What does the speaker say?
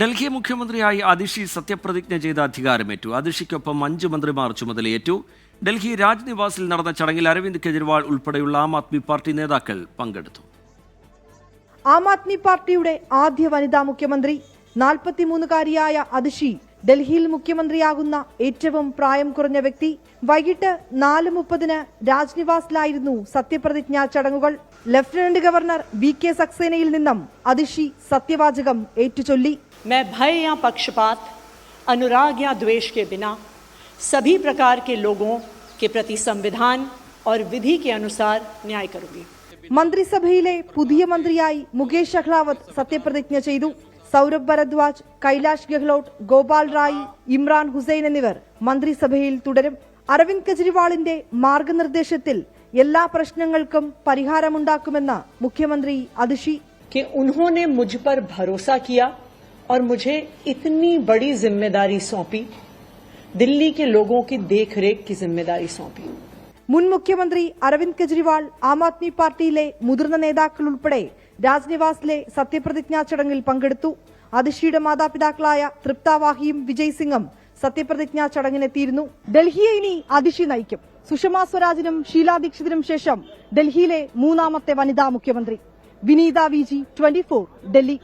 ഡൽഹി മുഖ്യമന്ത്രിയായി അതിഷി സത്യപ്രതിജ്ഞ ചെയ്ത അധികാരമേറ്റു. അതിഷിക്കൊപ്പം അഞ്ച് മന്ത്രിമാർ ചുമതലയേറ്റു. ഡൽഹി രാജ്നിവാസിൽ നടന്ന ചടങ്ങിൽ അരവിന്ദ് കെജ്രിവാൾ ഉൾപ്പെടെയുള്ള ആം ആദ്മി പാർട്ടി നേതാക്കൾ പങ്കെടുത്തു. ആം ആദ്മി പാർട്ടിയുടെ ആദ്യ വനിതാ മുഖ്യമന്ത്രി നാൽപ്പത്തിമൂന്നുകാരിയായ അതിഷി ഡൽഹിയിൽ മുഖ്യമന്ത്രിയാകുന്ന ഏറ്റവും പ്രായം കുറഞ്ഞ വ്യക്തി വൈകിട്ട് നാല് മുപ്പതിന് രാജ്നിവാസിലായിരുന്നു സത്യപ്രതിജ്ഞാ ചടങ്ങുകൾ ലഫ്റ്റനന്റ് ഗവർണർ വി കെ സക്സേനയിൽ നിന്നും അതിഷി സത്യവാചകം ഏറ്റുചൊല്ലി मैं भय या पक्षपात अनुराग या द्वेष के बिना सभी प्रकार के लोगों के प्रति संविधान और विधि के अनुसार न्याय करूंगी മന്ത്രിസഭയിലെ പുതിയ മന്ത്രിയായി മുകേഷ് അഹ്ലാവത്ത് സത്യപ്രതിജ്ഞ ചെയ്തു സൗരഭ് ഭരദ്വാജ് കൈലാഷ് ഗെഹ്ലോട്ട് ഗോപാൽ റായി ഇമ്രാൻ ഹുസൈൻ എന്നിവർ മന്ത്രിസഭയിൽ തുടരും അരവിന്ദ് കെജ്രിവാളിന്റെ മാർഗനിർദ്ദേശത്തിൽ എല്ലാ പ്രശ്നങ്ങൾക്കും പരിഹാരമുണ്ടാക്കുമെന്ന് മുഖ്യമന്ത്രി അതിഷി कि उन्होंने मुझ पर भरोसा किया और मुझे इतनी बड़ी जिम्मेदारी सौंपी दिल्ली के लोगों की देखरेख की जिम्मेदारी सौंपी മുൻ മുഖ്യമന്ത്രി അരവിന്ദ് കെജ്രിവാൾ ആം ആദ്മി പാർട്ടിയിലെ മുതിർന്ന നേതാക്കൾ ഉൾപ്പെടെ രാജ്നിവാസിലെ സത്യപ്രതിജ്ഞാ ചടങ്ങിൽ പങ്കെടുത്തു. അതിഷിയുടെ മാതാപിതാക്കളായ തൃപ്ത വാഹിയും വിജയ് സിംഗും സത്യപ്രതിജ്ഞാ ചടങ്ങിനെത്തിയിരുന്നു. ഡൽഹിയെ ഇനി അതിഷി നയിക്കും. സുഷമ സ്വരാജിനും ഷീലാ ദീക്ഷിതിനും ശേഷം ഡൽഹിയിലെ മൂന്നാമത്തെ വനിതാ മുഖ്യമന്ത്രി. വിനീത വിജി ട്വന്റി ഡൽഹി.